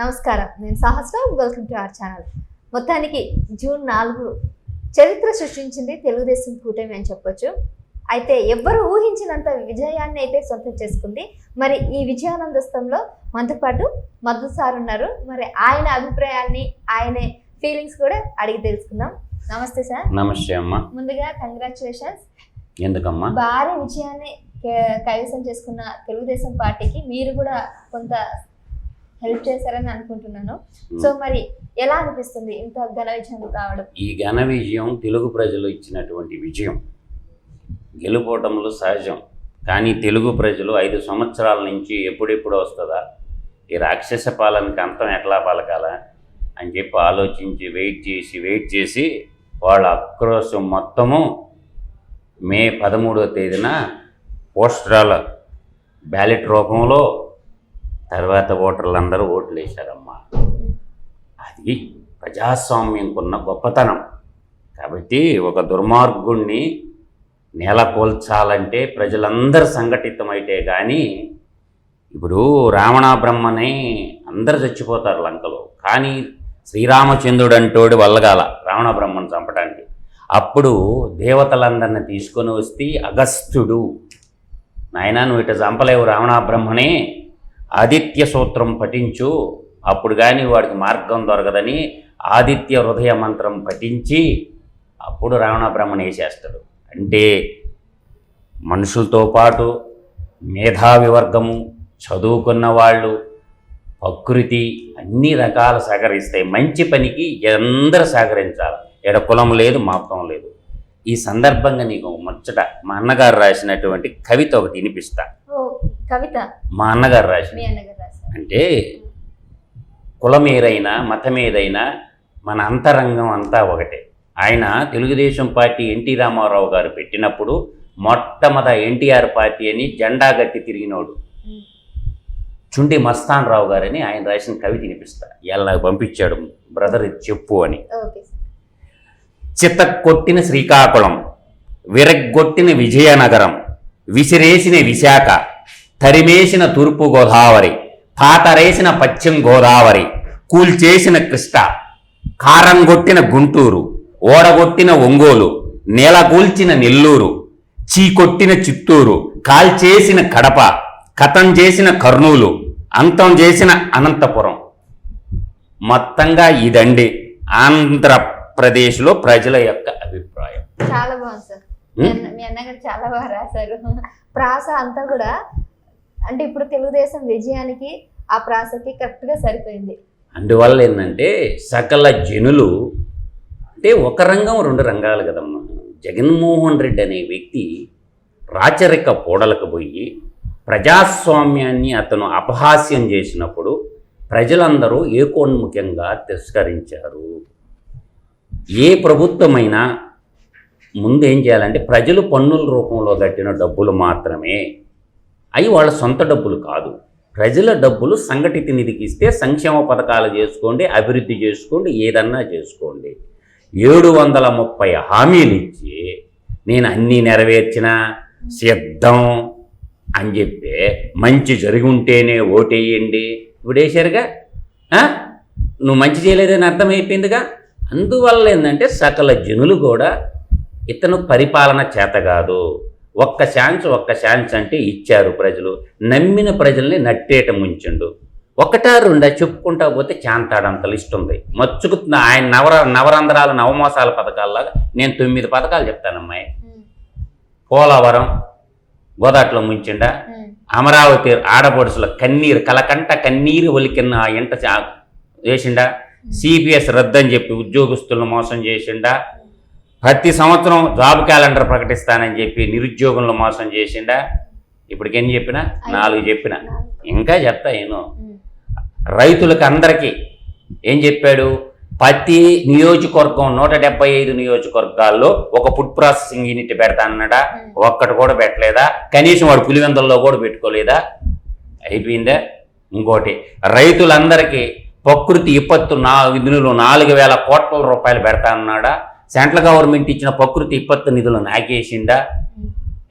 నమస్కారం. నేను Sahasra welcome to our channel. మొత్తానికి జూన్ నాలుగు చరిత్ర సృష్టించింది తెలుగుదేశం కూటమి అని చెప్పొచ్చు. అయితే ఎవ్వరు ఊహించినంత విజయాన్ని అయితే సొంతం చేసుకుంది. మరి ఈ విజయానందస్తంలో మనతో పాటు మధు సార్ ఉన్నారు. మరి ఆయన అభిప్రాయాన్ని ఆయన ఫీలింగ్స్ కూడా అడిగి తెలుసుకుందాం. నమస్తే సార్. నమస్తే అమ్మా. ముందుగా కంగ్రాచులేషన్స్ ఎందుకమ్మా? భారీ విజయాన్ని కైవసం చేసుకున్న తెలుగుదేశం పార్టీకి మీరు కూడా కొంత హెల్ప్ చేశారని అనుకుంటున్నాను. సో మరి ఎలా అనిపిస్తుంది ఇంత ఘన విజయం రావడం? ఈ ఘన విజయం తెలుగు ప్రజలు ఇచ్చినటువంటి విజయం. గెలుపోవటంలో సహజం. కానీ తెలుగు ప్రజలు ఐదు సంవత్సరాల నుంచి ఎప్పుడెప్పుడు వస్తుందా? ఈ రాక్షస పాలనకి అంతం ఎట్లా పలకాలా? అని చెప్పి ఆలోచించి వెయిట్ చేసి వెయిట్ చేసి వాళ్ళ ఆక్రోశం మొత్తము మే పదమూడవ తేదీన పోస్టరాల బ్యాలెట్ రూపంలో తర్వాత ఓటర్లందరూ ఓట్లు వేశారమ్మా అది ప్రజాస్వామ్యంకున్న గొప్పతనం. కాబట్టి ఒక దుర్మార్గుణ్ణి నెలకొల్చాలంటే ప్రజలందరూ సంఘటితమైతే కానీ ఇప్పుడు రావణ బ్రహ్మని అందరు చచ్చిపోతారు లంకలో. కానీ శ్రీరామచంద్రుడు అంటోడు వల్లగాల రావణ బ్రహ్మను చంపడానికి. అప్పుడు దేవతలందరిని తీసుకొని వస్తే అగస్త్యుడు నాయన నువ్వు ఇట చంపలేవు రావణ బ్రహ్మనే ఆదిత్య సూత్రం పఠించు అప్పుడు కానీ వాడికి మార్గం దొరకదని ఆదిత్య హృదయ మంత్రం పఠించి అప్పుడు రావణ బ్రహ్మణ వేసేస్తాడు అంటే మనుషులతో పాటు మేధావివర్గము చదువుకున్న వాళ్ళు ప్రకృతి అన్ని రకాలు సహకరిస్తాయి మంచి పనికి అందరూ సహకరించాలి. ఎడ కులం లేదు మాపం లేదు. ఈ సందర్భంగా నీకు ముచ్చట మా అన్నగారు రాసినటువంటి కవిత ఒకటి వినిపిస్తాను కవిత. మా అన్నగారు మీ అన్నగారు రాశారు. అంటే కులం ఏదైనా మతం ఏదైనా మన అంతరంగం అంతా ఒకటే. ఆయన తెలుగుదేశం పార్టీ ఎన్టీ రామారావు గారు పెట్టినప్పుడు మొట్టమొదట ఎన్టీఆర్ పార్టీ అని జెండా గట్టి తిరిగినోడు. చుండి మస్తాన్ రావు గారని ఆయన రాసిన కవిత వినిపిస్తా ఎలా పంపించాడు బ్రదర్ చెప్పు అని. Okay sir. చిత్త కొట్టిన శ్రీకాకుళం విరగ్గొట్టిన విజయనగరం విసిరేసిన విశాఖ తరిమేసిన తూర్పు గోదావరి పాతరేసిన పశ్చిమ గోదావరి కూల్చేసిన కృష్ణ కారంగొట్టిన గుంటూరు ఓడగొట్టిన ఒంగోలు నేలగూల్చిన నెల్లూరు చీకొట్టిన చిత్తూరు కాల్చేసిన కడప కథం చేసిన కర్నూలు అంతం చేసిన అనంతపురం. మొత్తంగా ఇదండి ఆంధ్రప్రదేశ్లో ప్రజల యొక్క అభిప్రాయం. చాలా బాగుంది సార్. మీ అన్నగారు చాలా బాగా రాశారు. ప్రాస అంతా కూడా అంటే ఇప్పుడు తెలుగుదేశం విజయానికి ఆ ప్రాసకి కరెక్ట్గా సరిపోయింది. అందువల్ల ఏంటంటే సకల జనులు అంటే ఒక రంగం రెండు రంగాలు కదమ్మా. జగన్మోహన్ రెడ్డి అనే వ్యక్తి రాచరిక పోడలకు పోయి ప్రజాస్వామ్యాన్ని అతను అపహాస్యం చేసినప్పుడు ప్రజలందరూ ఏకోన్ముఖ్యంగా తిరస్కరించారు. ఏ ప్రభుత్వమైనా ముందేం చేయాలంటే ప్రజలు పన్నుల రూపంలో కట్టిన డబ్బులు మాత్రమే అవి వాళ్ళ సొంత డబ్బులు కాదు. ప్రజల డబ్బులు సంఘటిత నిధికి ఇస్తే సంక్షేమ పథకాలు చేసుకోండి అభివృద్ధి చేసుకోండి ఏదన్నా చేసుకోండి. ఏడు వందల ముప్పై హామీలు ఇచ్చి నేను అన్నీ నెరవేర్చిన సిద్ధం అని చెప్పి మంచి జరిగి ఉంటేనే ఓటేయండి. ఇప్పుడు నువ్వు మంచి చేయలేదని అర్థమైపోయిందిగా? అందువల్ల ఏంటంటే సకల జనులు కూడా ఇతను పరిపాలన చేత కాదు. ఒక్క ఛాన్స్ ఒక్క ఛాన్స్ అంటే ఇచ్చారు ప్రజలు. నమ్మిన ప్రజల్ని నట్టేట ముంచిండు. ఒకటా రెండా చెప్పుకుంటా పోతే చాంతాడంత లిస్ట్ ఉంది. మచ్చుకు ఆయన నవర నవరంధ్రాల నవమోసాల పథకాల్లాగా నేను తొమ్మిది పథకాలు చెప్తానమ్మాయి పోలవరం గోదాట్లో ముంచిండా. అమరావతి ఆడపడుసుల కన్నీరు కలకంట కన్నీరు ఒలికిన ఆ ఎంట చా- వేసిండా. సిపిఎస్ రద్దని చెప్పి ఉద్యోగస్తులను మోసం చేసిండా. ప్రతి సంవత్సరం జాబ్ క్యాలెండర్ ప్రకటిస్తానని చెప్పి నిరుద్యోగులను మోసం చేసిండా? ఇప్పటికి చెప్పినా? నాలుగు చెప్పిన? ఇంకా చెప్తా నేను రైతులకు అందరికీ ఏం చెప్పాడు? ప్రతి నియోజకవర్గం నూట డెబ్బై ఐదు నియోజకవర్గాల్లో ఒక ఫుడ్ ప్రాసెసింగ్ యూనిట్ పెడతానన్నాడా? ఒక్కటి కూడా పెట్టలేదా? కనీసం వాడు పులివెందుల్లో కూడా పెట్టుకోలేదా? అయిపోయిందా? ఇంకోటి రైతులందరికీ ప్రకృతి విపత్తు నా నిధులు నాలుగు వేల కోట్ల రూపాయలు పెడతానన్నాడా? సెంట్రల్ గవర్నమెంట్ ఇచ్చిన ప్రకృతి విపత్తు నిధులు నాకేసిందా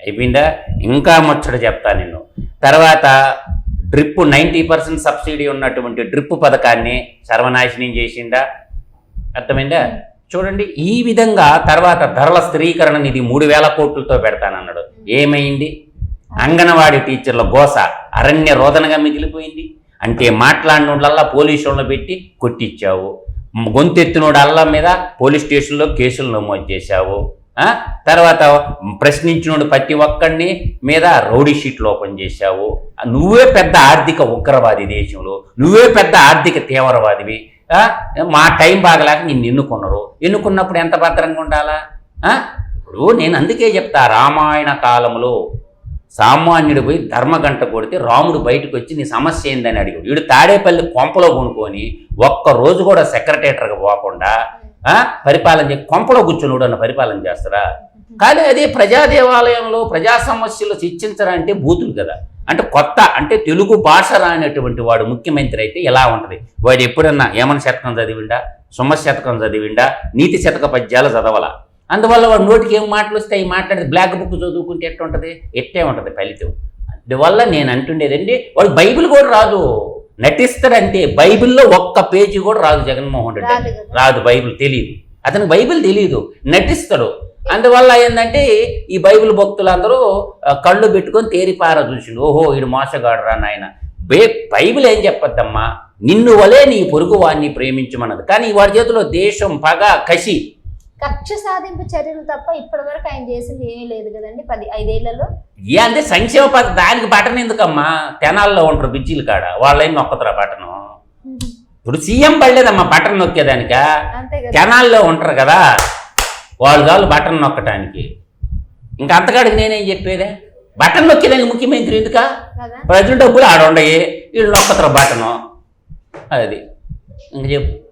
అయిపోయిందా? ఇంకా ముచ్చట చెప్తా నేను. తర్వాత డ్రిప్ నైంటీ పర్సెంట్ సబ్సిడీ ఉన్నటువంటి డ్రిప్ పథకాన్ని సర్వనాశనం చేసిందా అర్థమైందా? చూడండి ఈ విధంగా తర్వాత ధరల స్థిరీకరణ నిధి మూడు వేల కోట్లతో పెడతానన్నాడు. ఏమైంది? అంగనవాడి టీచర్ల గోస అరణ్య రోదనగా మిగిలిపోయింది. అంటే మాట్లాడినోళ్ళల్లా పోలీసు పెట్టి కొట్టించావు. గొంతెత్తినోడు అల్లం మీద పోలీస్ స్టేషన్లో కేసులు నమోదు చేశావు. తర్వాత ప్రశ్నించినోడు ప్రతి ఒక్కడిని మీద రౌడీ షీట్లు ఓపెన్ చేశావు. నువ్వే పెద్ద ఆర్థిక ఉగ్రవాది దేశంలో నువ్వే పెద్ద ఆర్థిక తీవ్రవాదివి. మా టైం బాగలేక నిన్ను ఎన్నుకున్నారు. ఎన్నుకున్నప్పుడు ఎంత భద్రంగా ఉండాలా? ఇప్పుడు నేను అందుకే చెప్తా రామాయణ కాలంలో సామాన్యుడు పోయి ధర్మగంట కొడితే రాముడు బయటకు వచ్చి నీ సమస్య ఏందని అడిగాడు. వీడు తాడేపల్లి కొంపలో కొనుక్కొని ఒక్క రోజు కూడా సెక్రటేటర్కి పోకుండా పరిపాలన చే కొంపలో కూర్చొని అన్న పరిపాలన చేస్తారా కానీ అదే ప్రజా దేవాలయంలో ప్రజా సమస్యలు చర్చించరంటే బూతులు కదా. అంటే కొత్త అంటే తెలుగు భాష రానటువంటి వాడు ముఖ్యమంత్రి అయితే ఎలా ఉంటుంది? వాడు ఎప్పుడన్నా ఏమన శతకం చదివిండా? సుమ శతకం చదివిండా? నీతి శతక పద్యాలు చదవలా? అందువల్ల వాడు నోటికి ఏం మాటలు వస్తాయి మాట్లాడితే బ్లాక్ బుక్ చదువుకుంటే ఎట్లా ఉంటుంది? ఎట్టే ఉంటుంది ఫలితం? అందువల్ల నేను అంటుండేదండి వాడు బైబిల్ కూడా రాదు. నటిస్తాడంటే బైబిల్లో ఒక్క పేజీ కూడా రాదు జగన్మోహన్ రెడ్డి. రాదు బైబిల్ తెలియదు అతనికి బైబిల్ తెలియదు నటిస్తాడు. అందువల్ల ఏంటంటే ఈ బైబిల్ భక్తులందరూ కళ్ళు పెట్టుకొని తేరిపార చూసిండు. ఓహో ఈడు మోసగాడురా నాయన. బే బైబిల్ ఏం చెప్పద్దమ్మా? నిన్ను వలే నీ పొరుగు వాడిని ప్రేమించమన్నది. కానీ వాడి చేతిలో దేశం పగ కసి కక్ష సాధింపు చర్యలు తప్ప ఇప్పటి వరకు ఆయన చేసింది ఏమీ లేదు కదండి. పది ఐదేళ్ళలో. ఏ అంటే సంక్షేమ పథకం దానికి బటన్ ఎందుకమ్మా? తెనాల్లో ఉంటారు బిజ్జీలు కాడ. వాళ్ళేం నొక్కతారా బటను ఇప్పుడు సీఎం పడలేదమ్మా బటన్ నొక్కేదానిక? అంతే కదా. కెనాల్లో ఉంటారు కదా. వాళ్ళు చాలు బటన్ నొక్కటానికి. ఇంకా అంతకాడికి నేనేం చెప్పేదే? బటన్ నొక్కేదానికి ముఖ్యమంత్రి ఎందుకా? కదా. ప్రజల డబ్బులు ఆడ ఉండయి వీళ్ళు నొక్కతారు బటను అది. ఇంక చెప్పు.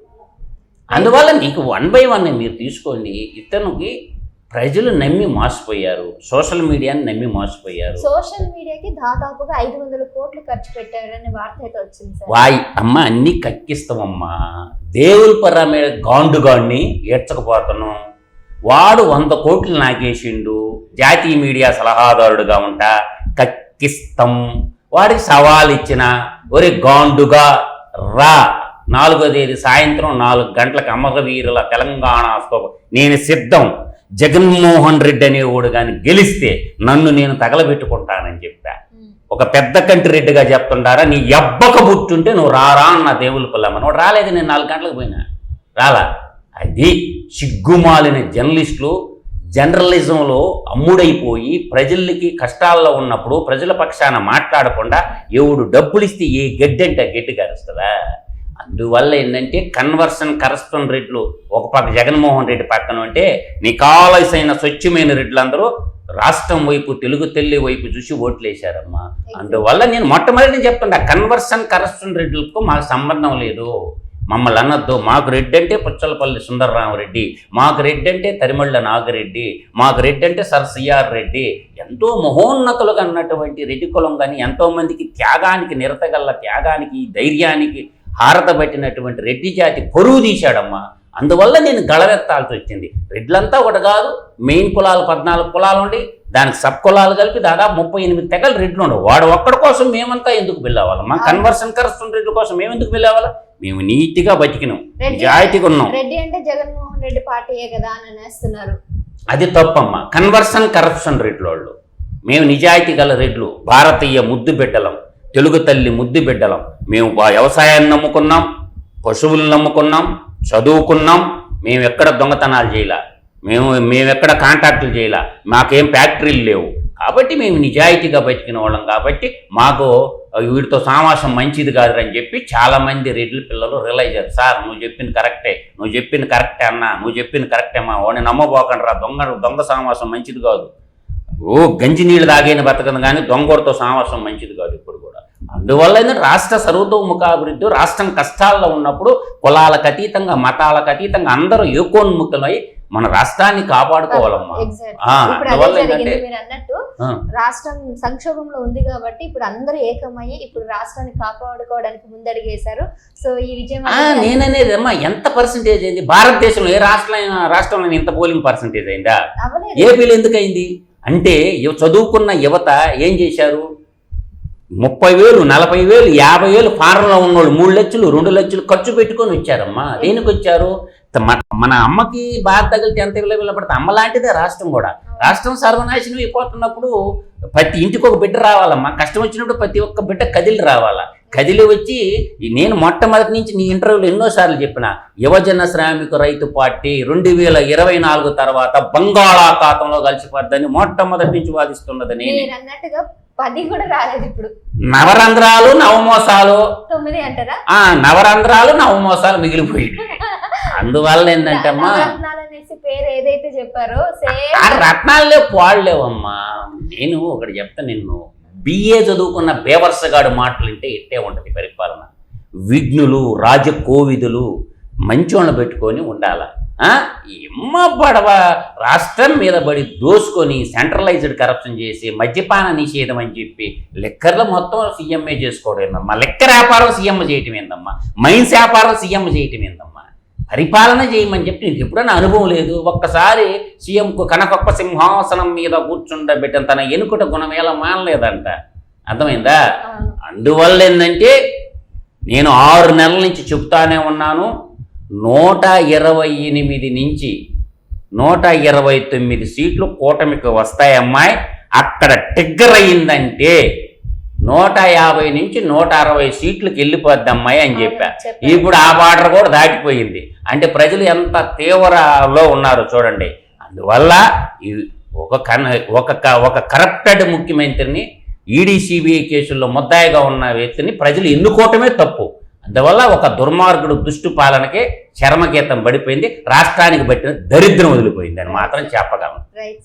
అందువల్ల నీకు వన్ బై వన్ మీరు తీసుకోండి. ఇతనికి ప్రజలు నమ్మి మోసపోయారు. సోషల్ మీడియాని నమ్మి మోసపోయారు. సోషల్ మీడియాకి దాదాపుగా ఐదు వందల కోట్లు ఖర్చు పెట్టారనే వార్త అయితే వచ్చింది సార్. వాయి అమ్మ అన్నీ కక్కిస్తామమ్మా దేవుల పర మీద గాండుగాడిని ఏడ్చకపోతాను వాడు వంద కోట్లు నాకేసిండు జాతీయ మీడియా సలహాదారుడుగా ఉంటా. కక్కిస్తాం. వాడికి సవాల్ ఇచ్చిన ఒరే గాండుగా రా. నాలుగో తేదీ సాయంత్రం నాలుగు గంటలకు అమరవీరుల తెలంగాణ నేను సిద్ధం. జగన్మోహన్ రెడ్డి అనేవాడు కానీ గెలిస్తే నన్ను నేను తగలబెట్టుకుంటానని చెప్పా. ఒక పెద్ద కంటి రెడ్డిగా చెప్తుంటారా నీ ఎబ్బక బుట్టుంటే నువ్వు రారా అన్న దేవుల పిల్లమ్మ నువ్వు రాలేదు నేను నాలుగు గంటలకు పోయినా. రాలా? అది సిగ్గుమాలిన జర్నలిస్టులు జర్నలిజంలో అమ్ముడైపోయి ప్రజలకి కష్టాల్లో ఉన్నప్పుడు ప్రజల పక్షాన మాట్లాడకుండా ఎవడు డబ్బులు ఇస్తే ఏ గడ్డి అంటే ఆ గడ్డి కరుస్తుందా అందువల్ల ఏంటంటే కన్వర్షన్ కరస్పన్ రెడ్లు ఒక పక్క జగన్మోహన్ రెడ్డి పక్కన ఉంటే నికాలసైన స్వచ్ఛమైన రెడ్లందరూ రాష్ట్రం వైపు తెలుగు తల్లి వైపు చూసి ఓట్లేశారమ్మా అందువల్ల నేను మొట్టమొదటి చెప్తున్నా కన్వర్షన్ కరస్పన్ రెడ్లకు మాకు సంబంధం లేదు. మమ్మల్ని అనొద్దు. మాకు రెడ్డి అంటే పుచ్చలపల్లి సుందరరామరెడ్డి మాకు రెడ్డి అంటే తరిమళ్ళ నాగిరెడ్డి మాకు రెడ్డి అంటే సర్ సిఆర్ రెడ్డి. ఎంతో మహోన్నతులుగా అన్నటువంటి రెడ్డి కులం కానీ ఎంతోమందికి త్యాగానికి నిరతగల్ల త్యాగానికి ధైర్యానికి హారత పట్టినటువంటి రెడ్డి జాతి పొరుగు తీశాడమ్మా. అందువల్ల నేను గళవెత్తాల్సి వచ్చింది. రెడ్లంతా ఒకటి కాదు మెయిన్ కులాలు పద్నాలుగు కులాలు ఉండి దానికి సబ్ కులాలు కలిపి దాదాపు ముప్పై ఎనిమిది తెగలు రెడ్లు ఉండవు వాడు ఒక్కడి కోసం మేమంతా ఎందుకు వెళ్ళావాలమ్మా కన్వర్షన్ కరస్పన్ రెడ్ల కోసం మేము ఎందుకు వెళ్ళావాలా మేము నీతిగా బతికినాం. నిజాయితీగా ఉన్నాం. రెడ్డి అంటే జగన్మోహన్ రెడ్డి పార్టీయే కదా అని అనేస్తున్నారు. అది తప్పమ్మా. కన్వర్షన్ కరప్షన్ రెడ్లు వాళ్ళు మేము నిజాయితీ గల రెడ్లు భారతీయ ముద్దు బిడ్డలం. తెలుగు తల్లి ముద్దు బిడ్డలం. మేము వ్యవసాయాన్ని నమ్ముకున్నాం పశువులను నమ్ముకున్నాం చదువుకున్నాం మేము ఎక్కడ దొంగతనాలు చేయలే. మేము మేము ఎక్కడ కాంట్రాక్టులు చేయలే. మాకేం ఫ్యాక్టరీలు లేవు. కాబట్టి మేము నిజాయితీగా బతికిన వాళ్ళం కాబట్టి మాకు వీటితో సామాసం మంచిది కాదురని చెప్పి చాలామంది రెడ్ల పిల్లలు రియలైజ్ అయ్యారు. సార్ నువ్వు చెప్పింది కరెక్టే. నువ్వు చెప్పింది కరెక్టే అన్నా. నువ్వు చెప్పింది కరెక్టే మా వాడిని నమ్మబోకండిరా. దొంగ దొంగ సామాసం మంచిది కాదు. ఓ గంజి నీళ్ళు తాగైన బతకదు కానీ దొంగోడితో సామాసం మంచిది కాదు. అందువల్ల ఏంటంటే రాష్ట్ర సర్వతోముఖాభివృద్ధి రాష్ట్రం కష్టాల్లో ఉన్నప్పుడు కులాలకు అతీతంగా మతాలకు అతీతంగా అందరూ ఏకోన్ముఖులై మన రాష్ట్రాన్ని కాపాడుకోవాలమ్మా. అందువల్ల ఏంటంటే. రాష్ట్రం సంక్షోభంలో ఉంది కాబట్టి ఇప్పుడు అందరూ ఏకమయ్యి ఇప్పుడు రాష్ట్రాన్ని కాపాడుకోవడానికి ముందడిగేశారు. సో ఈ విజయం నేననేది అమ్మా ఎంత పర్సంటేజ్ అయింది? భారతదేశంలో ఏ రాష్ట్రంలో రాష్ట్రంలో ఇంత పోలింగ్ పర్సంటేజ్ అయిందా? ఏపీలో ఎందుకు అయింది అంటే చదువుకున్న యువత ఏం చేశారు? ముప్పై వేలు నలభై వేలు యాభై వేలు ఫారెన్లో ఉన్నోళ్ళు మూడు లక్షలు రెండు లక్షలు ఖర్చు పెట్టుకొని వచ్చారమ్మా. దేనికి వచ్చారు? మన అమ్మకి బాధ తగిలితే ఎంత విలువపడితే అమ్మ లాంటిదే రాష్ట్రం కూడా. రాష్ట్రం సర్వనాశనం అయిపోతున్నప్పుడు ప్రతి ఇంటికి ఒక బిడ్డ రావాలమ్మా. కష్టం వచ్చినప్పుడు ప్రతి ఒక్క బిడ్డ కదిలి రావాలా? కదిలి వచ్చి నేను మొట్టమొదటి నుంచి నీ ఇంటర్వ్యూలో ఎన్నోసార్లు చెప్పిన యువజన శ్రామిక రైతు పార్టీ రెండు వేల ఇరవై నాలుగు తర్వాత బంగాళాఖాతంలో కలిసిపోద్దని మొట్టమొదటి నుంచి వాదిస్తున్నదని అన్నట్టుగా పది కూడా రాలేదు ఇప్పుడు. నవరంధ్రాలు నవమోసాలు. తొమ్మిది అంటారా? ఆ నవరంధ్రాలు నవమోసాలు మిగిలిపోయింది అందువల్ల ఏంటంటే అమ్మా అనేసి పేరు ఏదైతే చెప్పారో సేమ్ రత్నాలే పాడలేవమ్మా నేను ఒకటి చెప్తా నిన్ను బిఏ చదువుకున్న బేవర్సగాడు మాటలు వింటే ఇట్టే ఉంటుంది పరిపాలన. విఘ్నులు రాజకోవిదులు మంచోళ్ళని పెట్టుకొని ఉండాల? ఎమ్మ పడవ రాష్ట్రం మీద పడి దోసుకొని సెంట్రలైజ్డ్ కరప్షన్ చేసి మద్యపాన నిషేధం అని చెప్పి లెక్కర్లు మొత్తం సీఎంఏ చేసుకోవడం ఏందమ్మా? లెక్కర్ వ్యాపారం సీఎం చేయటం ఏందమ్మా? మైన్స్ వ్యాపారం సీఎం చేయటం ఏందమ్మా? పరిపాలన చేయమని చెప్పి నీకు ఎప్పుడైనా అనుభవం లేదు? ఒక్కసారి సీఎంకు కనకొక్క సింహాసనం మీద కూర్చుండబెట్టిన తన ఎనుకుట గుణమేళ మానలేదంట. అర్థమైందా. అందువల్ల ఏంటంటే నేను ఆరు నెలల నుంచి చెప్తానే ఉన్నాను. నూట ఇరవై ఎనిమిది నుంచి నూట ఇరవై తొమ్మిది సీట్లు కూటమికి వస్తాయి అమ్మాయి. అక్కడ టిగ్గర్ అయిందంటే నూట యాభై నుంచి నూట అరవై సీట్లకు వెళ్ళిపోద్ది అమ్మాయి అని చెప్పా. ఇప్పుడు ఆ బార్డర్ కూడా దాటిపోయింది. అంటే ప్రజలు ఎంత తీవ్రలో ఉన్నారు చూడండి. అందువల్ల ఈ ఒక కన ఒక ఒక కరప్టెడ్ ముఖ్యమంత్రిని ఈడీ సిబిఐ కేసుల్లో ముద్దాయిగా ఉన్న వ్యక్తిని ప్రజలు ఎన్నుకోవటమే తప్పు. అందువల్ల ఒక దుర్మార్గుడు దుష్టు పాలనకే చర్మగీతం పడిపోయింది రాష్ట్రానికి పట్టిన దరిద్రం వదిలిపోయింది అని మాత్రం చెప్పగలను.